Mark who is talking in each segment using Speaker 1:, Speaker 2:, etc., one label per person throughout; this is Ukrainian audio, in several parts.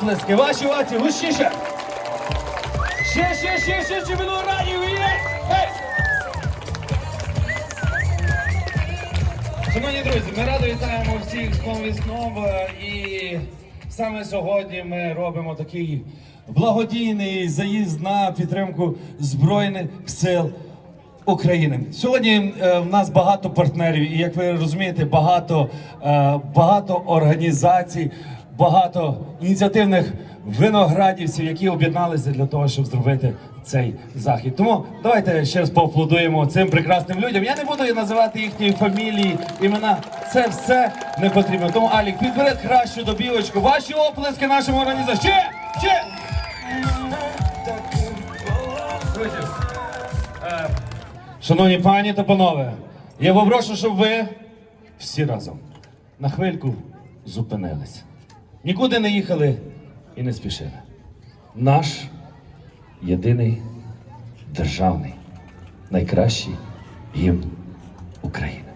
Speaker 1: оплески, ваші овації, гучніше. Ще, ще, ще, ще, ще минуло раді, ви є! Шановні друзі, ми радо вітаємо всіх з новим весном е, і саме сьогодні ми робимо такий благодійний заїзд на підтримку Збройних сил України. Сьогодні е, в нас багато партнерів, і як ви розумієте, багато, е, багато організацій, багато ініціативних виноградівців, які об'єдналися для того, щоб зробити цей захід. Тому давайте ще раз поаплодуємо цим прекрасним людям. Я не буду називати їхні фамілії, імена. Це все не потрібно. Тому Алік, підбери кращу добівочку. Ваші оплески нашому організації. Ще! Ще! Е, Шановні пані та панове, я попрошу, щоб ви всі разом на хвильку зупинились. Нікуди не їхали і не спішили. Наш єдиний державний, найкращий гімн України.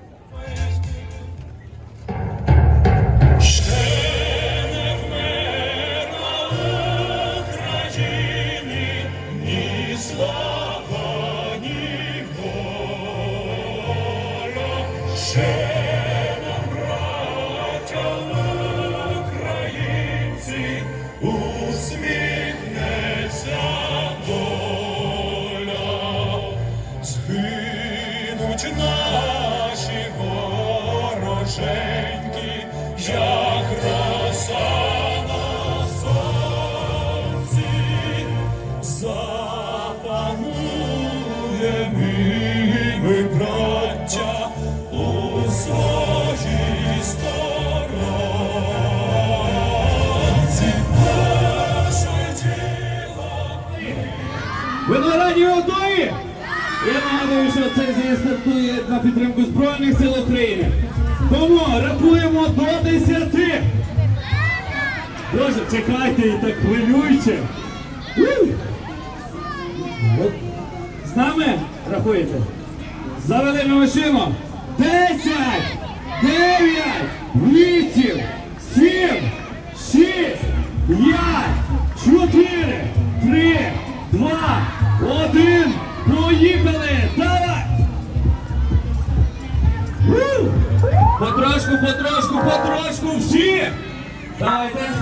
Speaker 1: З'їзд стартує на підтримку Збройних сил України. Тому рахуємо до 10. Боже, чекайте і так хвилюйте. З нами рахуєте? Завели на машину. 10, 9, 8, 7, 6, 5, 4, 3, 2, 1. Поїхали! Давай! Потрошку, потрошку, потрошку всі! Давайте!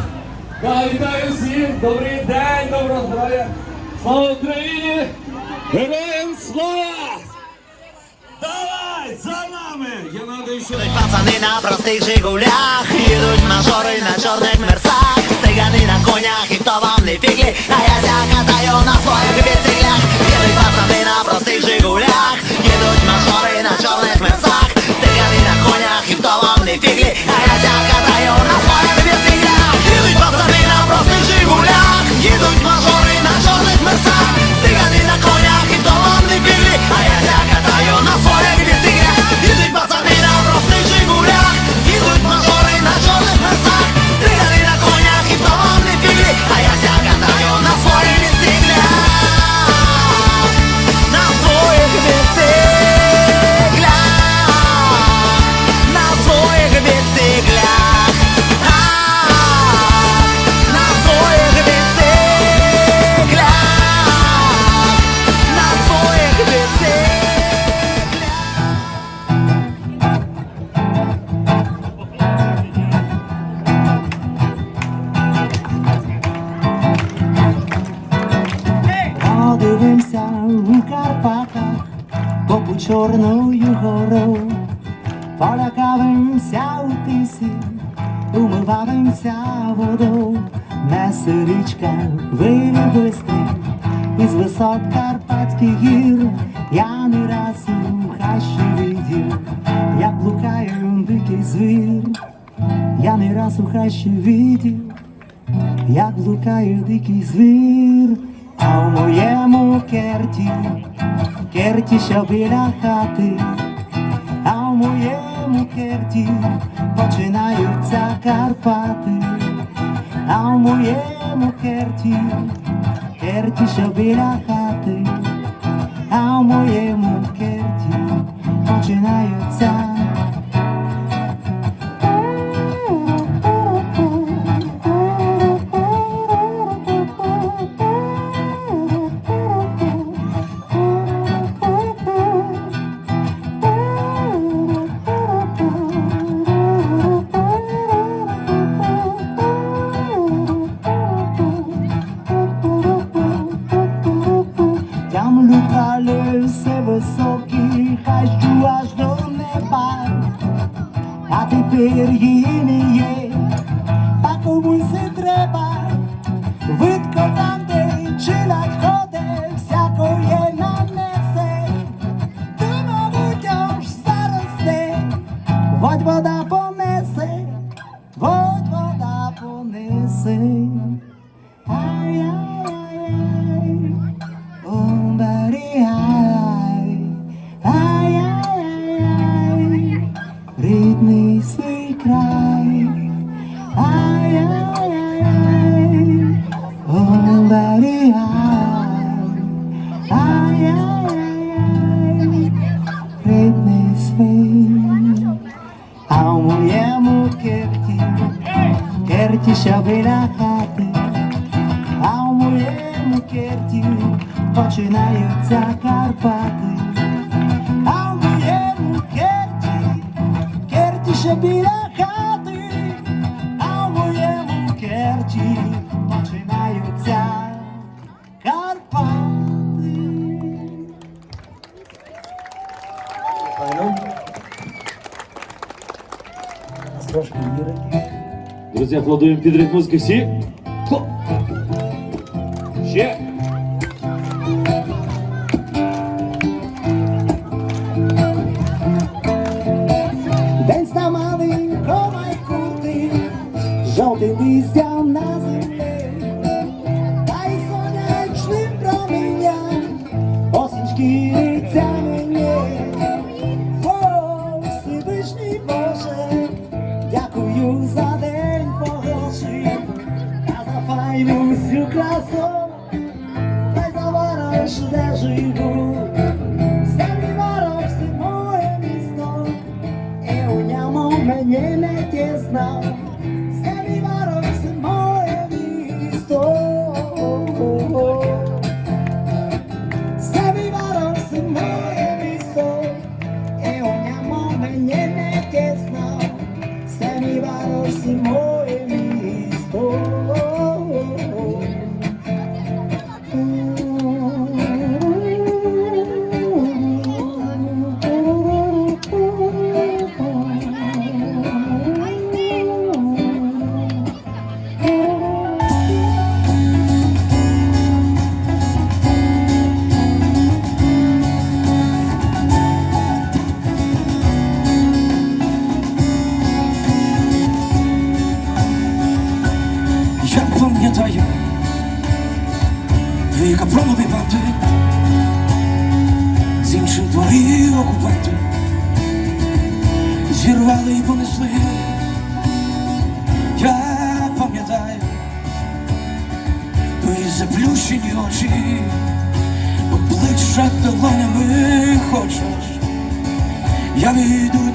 Speaker 1: Да, вітаю всіх! Добрий день, доброго здоров'я! Слава Україні! Героям слава! Давай! За нами! Я нагадую, що...
Speaker 2: Пацани на простих жигулях Їдуть мажори на чорних мерсах Цигани на конях, і хто вам не фіглі А я ся катаю на своїх біциклях
Speaker 3: Чорною гору, полякавимося у тисі, умиваємося водою, несе річка хвилі бистрі, із висот Карпатських гір, я не раз у хащі видів, як блукає дикий звір, я не раз у хащі видів як блукає дикий звір, а в моєму керті, керті, що біля хати, а в моєму керті починаються Карпати, а в моєму керті, керті, що біля хати, а в моєму керті починаються.
Speaker 1: починаються Карпати, а у моєму керті, керті що біля хати, а у моєму керті починаються Карпати. Трошки віри.
Speaker 3: Друзі, аплодуємо під ритм музики всі. Хлоп. Ще.
Speaker 4: Пам'ятаю. Твої капронові банди. З інших дворів окупанти. Зірвали і понесли. Я пам'ятаю. Твої заплющені очі, обличчя долонями хочеш. Я війду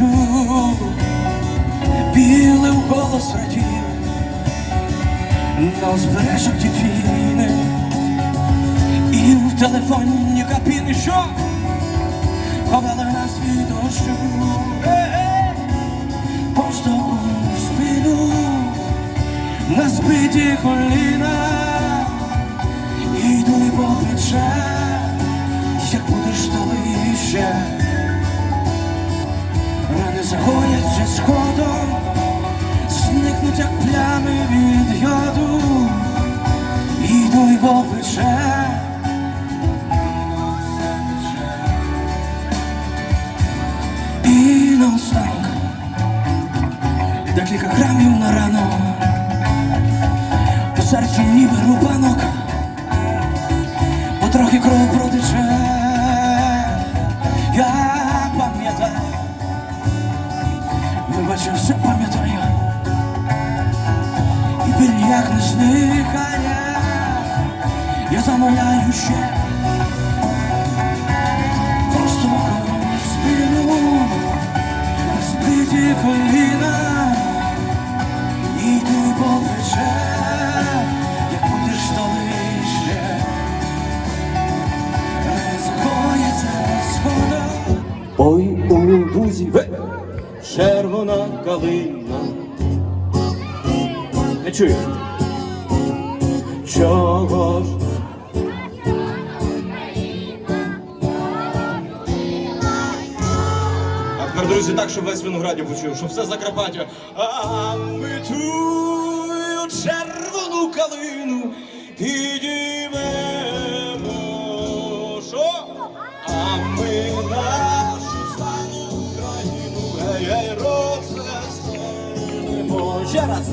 Speaker 4: схочу, білий голос радів, на узбережжях дівчини, і в телефонні кабіни, що? Ховали нас від дощу, Е-е! в спину. На збиті коліна, іду й по плече, як будеш дали ще, рани загояться сходом, зникнуть як плями від яду, іду й по плече. І наостанок декілька грамів на ранок по серцю ніби рубанок, потрохи кров протече,
Speaker 5: Чую. Чого ж?
Speaker 6: Друзі, так, щоб весь виноградів почув, щоб все Закарпаття. А ми тую червону калину підіймемо. Що? А ми нашу славну Україну гей-гей розвеселимо. Ще раз.